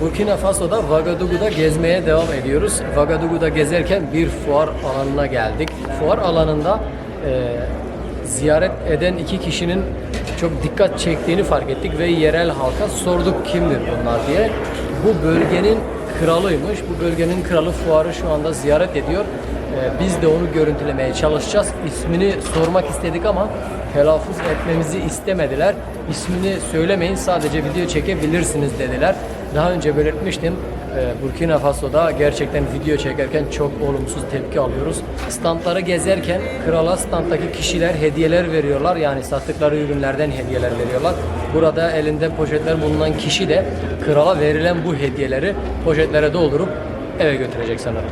Burkina Faso'da Ouagadougou'da gezmeye devam ediyoruz. Ouagadougou'da gezerken bir fuar alanına geldik. Fuar alanında e, ziyaret eden iki kişinin çok dikkat çektiğini fark ettik ve yerel halka sorduk kimdir bunlar diye. Bu bölgenin kralıymış. Bu bölgenin kralı fuarı şu anda ziyaret ediyor. E, biz de onu görüntülemeye çalışacağız. İsmini sormak istedik ama telaffuz etmemizi istemediler. İsmini söylemeyin sadece video çekebilirsiniz dediler. Daha önce belirtmiştim. e, Burkina Faso'da gerçekten video çekerken çok olumsuz tepki alıyoruz. Standları gezerken krala standdaki kişiler hediyeler veriyorlar. Yani sattıkları ürünlerden hediyeler veriyorlar. Burada elinde poşetler bulunan kişi de krala verilen bu hediyeleri poşetlere doldurup eve götürecek sanırım.